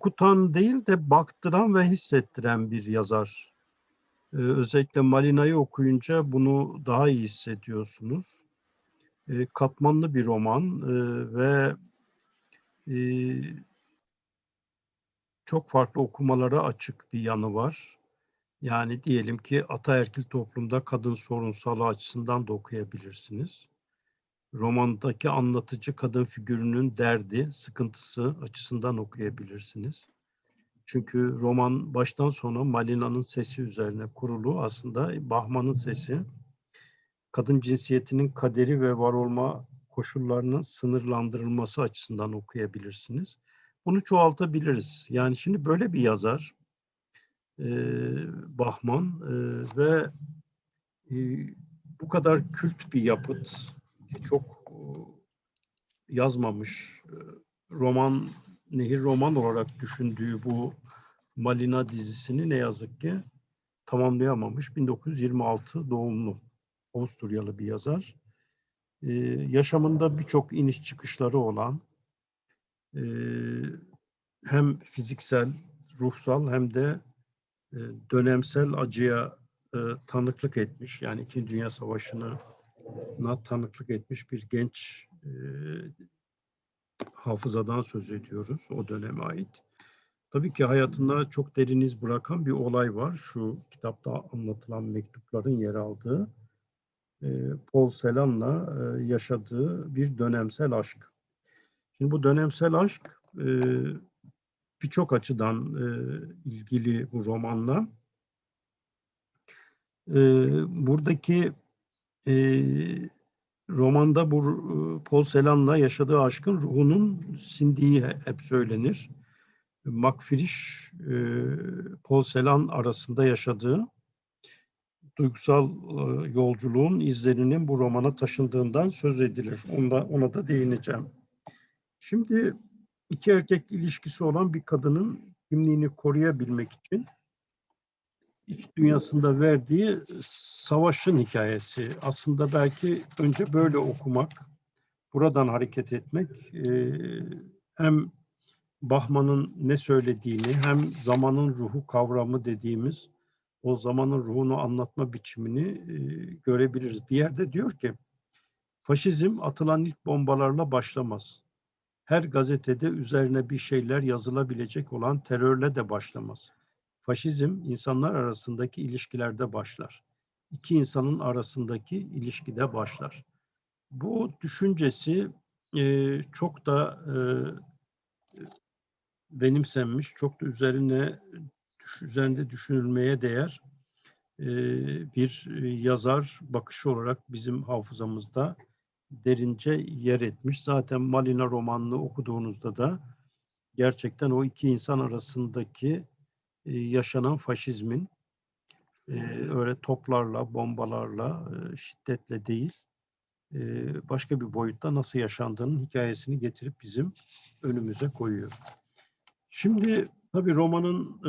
okutan değil de baktıran ve hissettiren bir yazar. Ee, özellikle Malina'yı okuyunca bunu daha iyi hissediyorsunuz. Ee, katmanlı bir roman e, ve e, çok farklı okumalara açık bir yanı var. Yani diyelim ki ataerkil toplumda kadın sorunsalı açısından da okuyabilirsiniz. Romandaki anlatıcı kadın figürünün derdi, sıkıntısı açısından okuyabilirsiniz. Çünkü roman baştan sona Malina'nın sesi üzerine kurulu. Aslında Bahman'ın sesi kadın cinsiyetinin kaderi ve var olma koşullarının sınırlandırılması açısından okuyabilirsiniz. Bunu çoğaltabiliriz. Yani şimdi böyle bir yazar e, Bahman e, ve e, bu kadar kült bir yapıt çok e, yazmamış e, roman nehir roman olarak düşündüğü bu Malina dizisini ne yazık ki tamamlayamamış. 1926 doğumlu Avusturyalı bir yazar. Ee, yaşamında birçok iniş çıkışları olan e, hem fiziksel, ruhsal hem de e, dönemsel acıya e, tanıklık etmiş. Yani İkinci Dünya Savaşı'na tanıklık etmiş bir genç e, hafızadan söz ediyoruz o döneme ait. Tabii ki hayatında çok derin iz bırakan bir olay var. Şu kitapta anlatılan mektupların yer aldığı e, Paul Celan'la e, yaşadığı bir dönemsel aşk. Şimdi bu dönemsel aşk e, birçok açıdan e, ilgili bu romanla. E, buradaki e, romanda bu e, Paul Celan'la yaşadığı aşkın ruhunun sindiği hep söylenir. Macfrisch, e, Paul Celan arasında yaşadığı duygusal e, yolculuğun izlerinin bu romana taşındığından söz edilir. Onda, ona da değineceğim. Şimdi iki erkek ilişkisi olan bir kadının kimliğini koruyabilmek için iç dünyasında verdiği savaşın hikayesi. Aslında belki önce böyle okumak, buradan hareket etmek e, hem Bahman'ın ne söylediğini hem zamanın ruhu kavramı dediğimiz o zamanın ruhunu anlatma biçimini e, görebiliriz. Bir yerde diyor ki faşizm atılan ilk bombalarla başlamaz. Her gazetede üzerine bir şeyler yazılabilecek olan terörle de başlamaz. Faşizm insanlar arasındaki ilişkilerde başlar. İki insanın arasındaki ilişkide başlar. Bu düşüncesi e, çok da e, benimsenmiş, çok da üzerine üzerinde düşünülmeye değer e, bir yazar bakışı olarak bizim hafızamızda derince yer etmiş. Zaten Malina romanını okuduğunuzda da gerçekten o iki insan arasındaki e, yaşanan faşizmin e, öyle toplarla, bombalarla, e, şiddetle değil, başka bir boyutta nasıl yaşandığının hikayesini getirip bizim önümüze koyuyor. Şimdi tabii romanın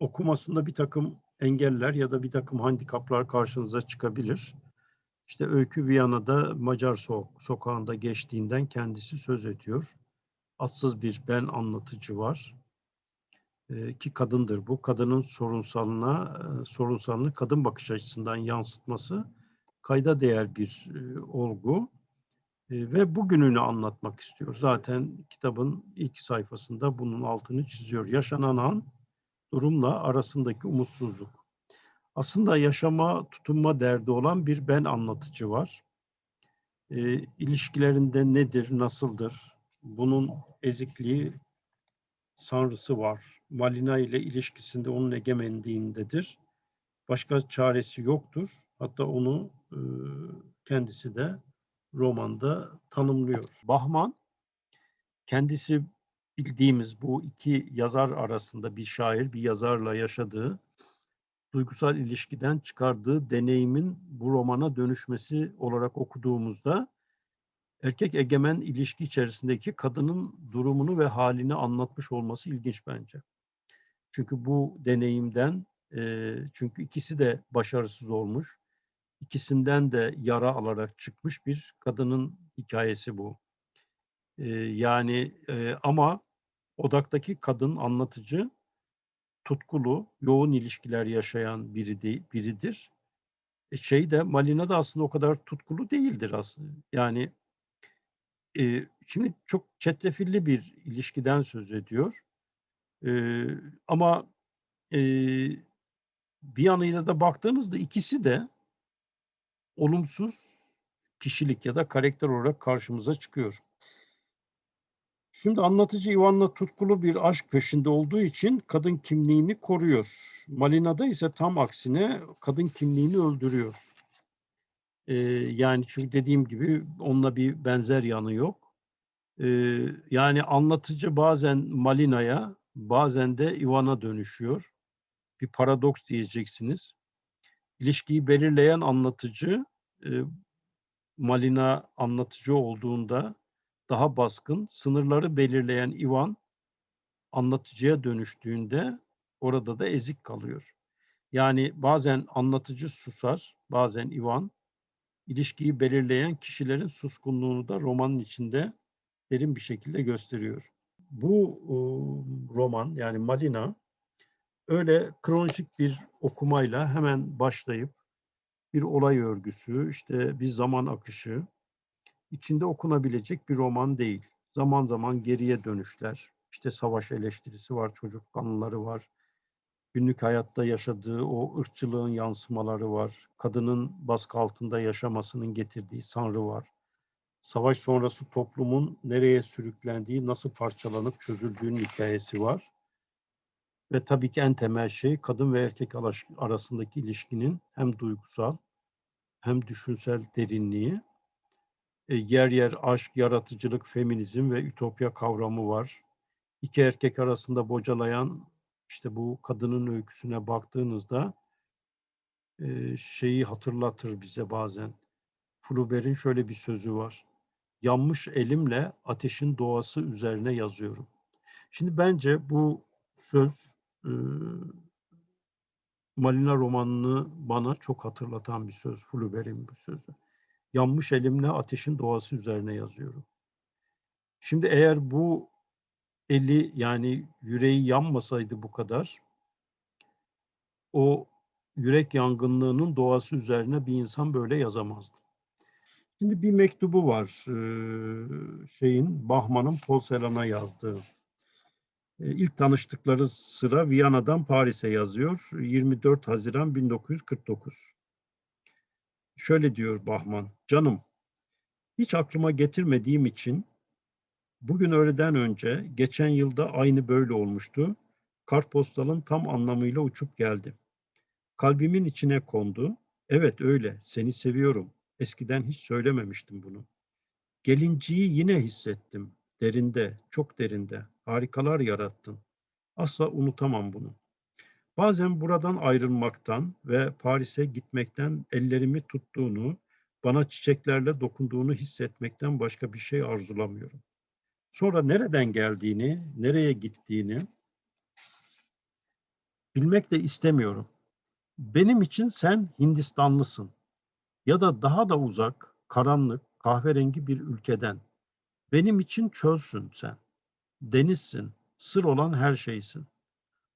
okumasında bir takım engeller ya da bir takım handikaplar karşınıza çıkabilir. İşte Öykü Viyana'da Macar so sokağında geçtiğinden kendisi söz ediyor. Atsız bir ben anlatıcı var e, ki kadındır bu. Kadının sorunsalına, e, sorunsalını kadın bakış açısından yansıtması kayda değer bir e, olgu e, ve bugününü anlatmak istiyor. Zaten kitabın ilk sayfasında bunun altını çiziyor. Yaşanan an durumla arasındaki umutsuzluk. Aslında yaşama, tutunma derdi olan bir ben anlatıcı var. E, ilişkilerinde nedir, nasıldır? Bunun ezikliği, sanrısı var Malina ile ilişkisinde onun egemenliğindedir. Başka çaresi yoktur. Hatta onu e, kendisi de romanda tanımlıyor. Bahman kendisi bildiğimiz bu iki yazar arasında bir şair, bir yazarla yaşadığı duygusal ilişkiden çıkardığı deneyimin bu romana dönüşmesi olarak okuduğumuzda erkek egemen ilişki içerisindeki kadının durumunu ve halini anlatmış olması ilginç bence. Çünkü bu deneyimden, e, çünkü ikisi de başarısız olmuş, ikisinden de yara alarak çıkmış bir kadının hikayesi bu. E, yani e, ama odaktaki kadın anlatıcı tutkulu, yoğun ilişkiler yaşayan biri de, biridir. E şey de Malina da aslında o kadar tutkulu değildir aslında. Yani e, şimdi çok çetrefilli bir ilişkiden söz ediyor. E, ama e, bir yanıyla da baktığınızda ikisi de olumsuz kişilik ya da karakter olarak karşımıza çıkıyor. Şimdi anlatıcı Ivan'la tutkulu bir aşk peşinde olduğu için kadın kimliğini koruyor. Malina'da ise tam aksine kadın kimliğini öldürüyor. Ee, yani çünkü dediğim gibi onunla bir benzer yanı yok. Ee, yani anlatıcı bazen Malina'ya bazen de Ivan'a dönüşüyor. Bir paradoks diyeceksiniz. İlişkiyi belirleyen anlatıcı e, Malina anlatıcı olduğunda daha baskın, sınırları belirleyen Ivan anlatıcıya dönüştüğünde orada da ezik kalıyor. Yani bazen anlatıcı susar, bazen Ivan ilişkiyi belirleyen kişilerin suskunluğunu da romanın içinde derin bir şekilde gösteriyor. Bu e, roman yani Malina öyle kronolojik bir okumayla hemen başlayıp bir olay örgüsü, işte bir zaman akışı, içinde okunabilecek bir roman değil. Zaman zaman geriye dönüşler, işte savaş eleştirisi var, çocuk anıları var, günlük hayatta yaşadığı o ırkçılığın yansımaları var, kadının baskı altında yaşamasının getirdiği sanrı var. Savaş sonrası toplumun nereye sürüklendiği, nasıl parçalanıp çözüldüğünün hikayesi var. Ve tabii ki en temel şey kadın ve erkek arasındaki ilişkinin hem duygusal hem düşünsel derinliği e, yer yer aşk, yaratıcılık, feminizm ve ütopya kavramı var. İki erkek arasında bocalayan işte bu kadının öyküsüne baktığınızda e, şeyi hatırlatır bize bazen. Flaubert'in şöyle bir sözü var. Yanmış elimle ateşin doğası üzerine yazıyorum. Şimdi bence bu söz e, Malina romanını bana çok hatırlatan bir söz. Flaubert'in bu sözü yanmış elimle ateşin doğası üzerine yazıyorum. Şimdi eğer bu eli yani yüreği yanmasaydı bu kadar o yürek yangınlığının doğası üzerine bir insan böyle yazamazdı. Şimdi bir mektubu var şeyin Bahman'ın Paul yazdığı. İlk tanıştıkları sıra Viyana'dan Paris'e yazıyor. 24 Haziran 1949. Şöyle diyor Bahman, canım hiç aklıma getirmediğim için bugün öğleden önce geçen yılda aynı böyle olmuştu. Kartpostalın tam anlamıyla uçup geldi. Kalbimin içine kondu. Evet öyle, seni seviyorum. Eskiden hiç söylememiştim bunu. Gelinciyi yine hissettim. Derinde, çok derinde. Harikalar yarattın. Asla unutamam bunu. Bazen buradan ayrılmaktan ve Paris'e gitmekten ellerimi tuttuğunu, bana çiçeklerle dokunduğunu hissetmekten başka bir şey arzulamıyorum. Sonra nereden geldiğini, nereye gittiğini bilmek de istemiyorum. Benim için sen Hindistanlısın ya da daha da uzak, karanlık, kahverengi bir ülkeden. Benim için çölsün sen. Denizsin, sır olan her şeysin.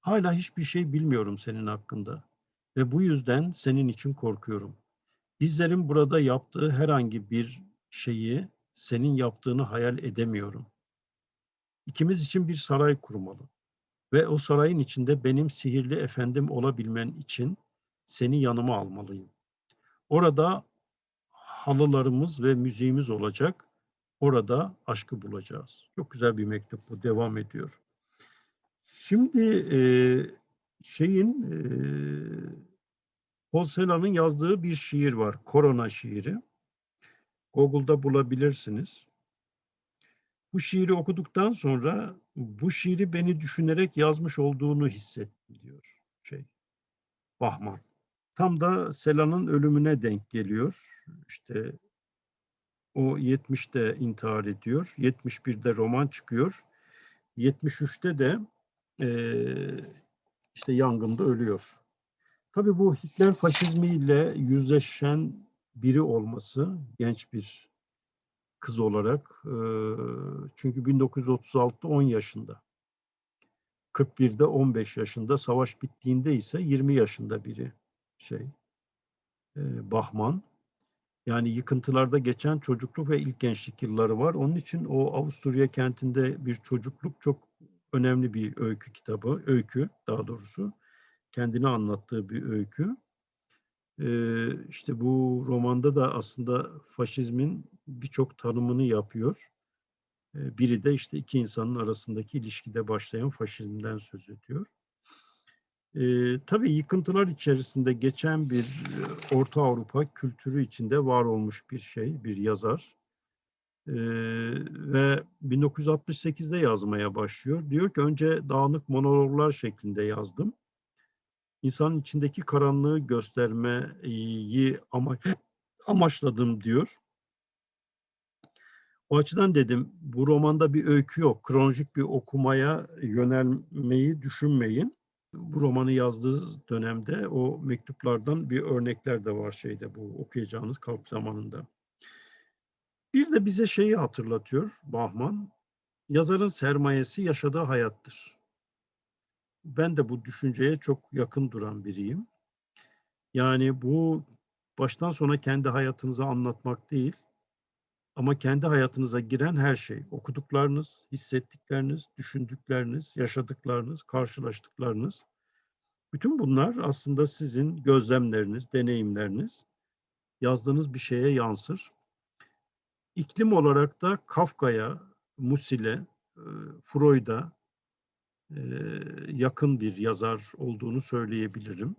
Hala hiçbir şey bilmiyorum senin hakkında ve bu yüzden senin için korkuyorum. Bizlerin burada yaptığı herhangi bir şeyi senin yaptığını hayal edemiyorum. İkimiz için bir saray kurmalı ve o sarayın içinde benim sihirli efendim olabilmen için seni yanıma almalıyım. Orada halılarımız ve müziğimiz olacak. Orada aşkı bulacağız. Çok güzel bir mektup bu. Devam ediyor. Şimdi e, şeyin e, Paul yazdığı bir şiir var. Korona şiiri. Google'da bulabilirsiniz. Bu şiiri okuduktan sonra bu şiiri beni düşünerek yazmış olduğunu hissettim diyor şey Bahman. Tam da Sela'nın ölümüne denk geliyor. İşte o 70'te intihar ediyor. 71'de roman çıkıyor. 73'te de e, işte yangında ölüyor. Tabii bu Hitler faşizmiyle yüzleşen biri olması genç bir kız olarak e, çünkü 1936'da 10 yaşında 41'de 15 yaşında, savaş bittiğinde ise 20 yaşında biri şey e, Bahman. Yani yıkıntılarda geçen çocukluk ve ilk gençlik yılları var. Onun için o Avusturya kentinde bir çocukluk çok önemli bir öykü kitabı, öykü daha doğrusu. Kendini anlattığı bir öykü. Ee, işte bu romanda da aslında faşizmin birçok tanımını yapıyor. Ee, biri de işte iki insanın arasındaki ilişkide başlayan faşizmden söz ediyor. Ee, tabii yıkıntılar içerisinde geçen bir e, Orta Avrupa kültürü içinde var olmuş bir şey, bir yazar. Ee, ve 1968'de yazmaya başlıyor. Diyor ki önce dağınık monologlar şeklinde yazdım. İnsanın içindeki karanlığı göstermeyi ama, amaçladım diyor. O açıdan dedim bu romanda bir öykü yok. Kronolojik bir okumaya yönelmeyi düşünmeyin. Bu romanı yazdığı dönemde o mektuplardan bir örnekler de var şeyde bu okuyacağınız kalp zamanında. Bir de bize şeyi hatırlatıyor Bahman. Yazarın sermayesi yaşadığı hayattır. Ben de bu düşünceye çok yakın duran biriyim. Yani bu baştan sona kendi hayatınızı anlatmak değil, ama kendi hayatınıza giren her şey, okuduklarınız, hissettikleriniz, düşündükleriniz, yaşadıklarınız, karşılaştıklarınız, bütün bunlar aslında sizin gözlemleriniz, deneyimleriniz, yazdığınız bir şeye yansır. İklim olarak da Kafka'ya, Musil'e, e, Freud'a e, yakın bir yazar olduğunu söyleyebilirim.